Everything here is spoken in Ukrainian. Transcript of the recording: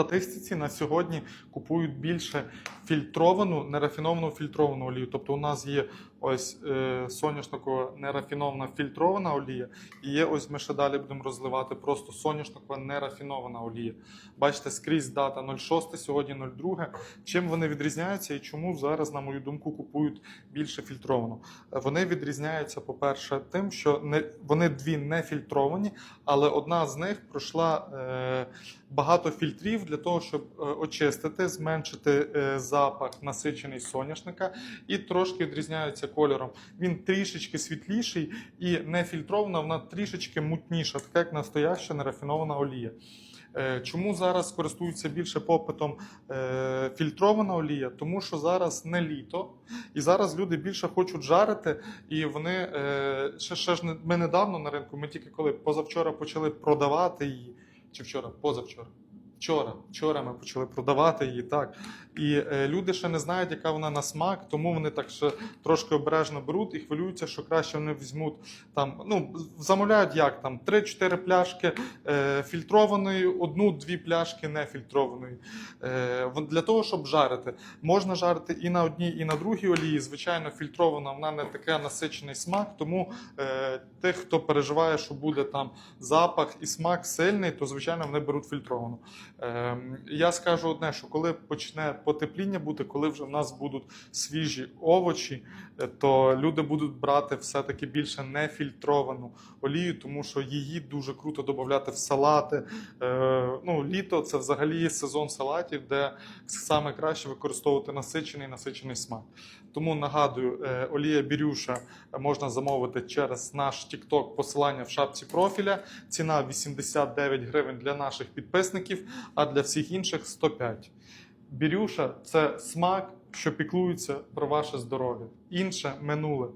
статистиці на сьогодні купують більше фільтровану, нерафіновану фільтровану олію. Тобто у нас є ось е, соняшникова нерафінована фільтрована олія, і є ось ми ще далі будемо розливати просто соняшникова нерафінована олія. Бачите, скрізь дата 06, сьогодні 02. Чим вони відрізняються і чому зараз, на мою думку, купують більше фільтровану? Вони відрізняються, по-перше, тим, що не вони дві не фільтровані, але одна з них пройшла е, багато фільтрів для того, щоб е, очистити, зменшити е, запах насичений соняшника і трошки відрізняються кольором. Він трішечки світліший і не фільтрована, вона трішечки мутніша, така як настояща нерафінована олія. Е, Чому зараз користуються більше попитом фільтрована олія? Тому що зараз не літо, і зараз люди більше хочуть жарити, і вони ще, ще ж ми недавно на ринку, ми тільки коли позавчора почали продавати її, чи вчора, позавчора. Вчора, вчора ми почали продавати її так. І е, люди ще не знають, яка вона на смак, тому вони так ще трошки обережно беруть і хвилюються, що краще вони візьмуть там. Ну замовляють як там 3-4 пляшки е, фільтрованої, одну-дві пляшки нефільтрованої. Е, для того, щоб жарити. Можна жарити і на одній, і на другій олії. Звичайно, фільтрована вона не такий насичений смак. Тому е, тих, хто переживає, що буде там запах і смак сильний, то звичайно вони беруть фільтровану. Е, я скажу одне, що коли почне потепління бути, коли вже в нас будуть свіжі овочі, е, то люди будуть брати все-таки більше нефільтровану олію, тому що її дуже круто додати в салати. Е, ну, літо це взагалі сезон салатів, де саме краще використовувати насичений насичений смак. Тому нагадую, е, олія бірюша можна замовити через наш TikTok, посилання в шапці профіля. Ціна 89 гривень для наших підписників, а для всіх інших 105. Бірюша це смак, що піклується про ваше здоров'я. Інше минуле.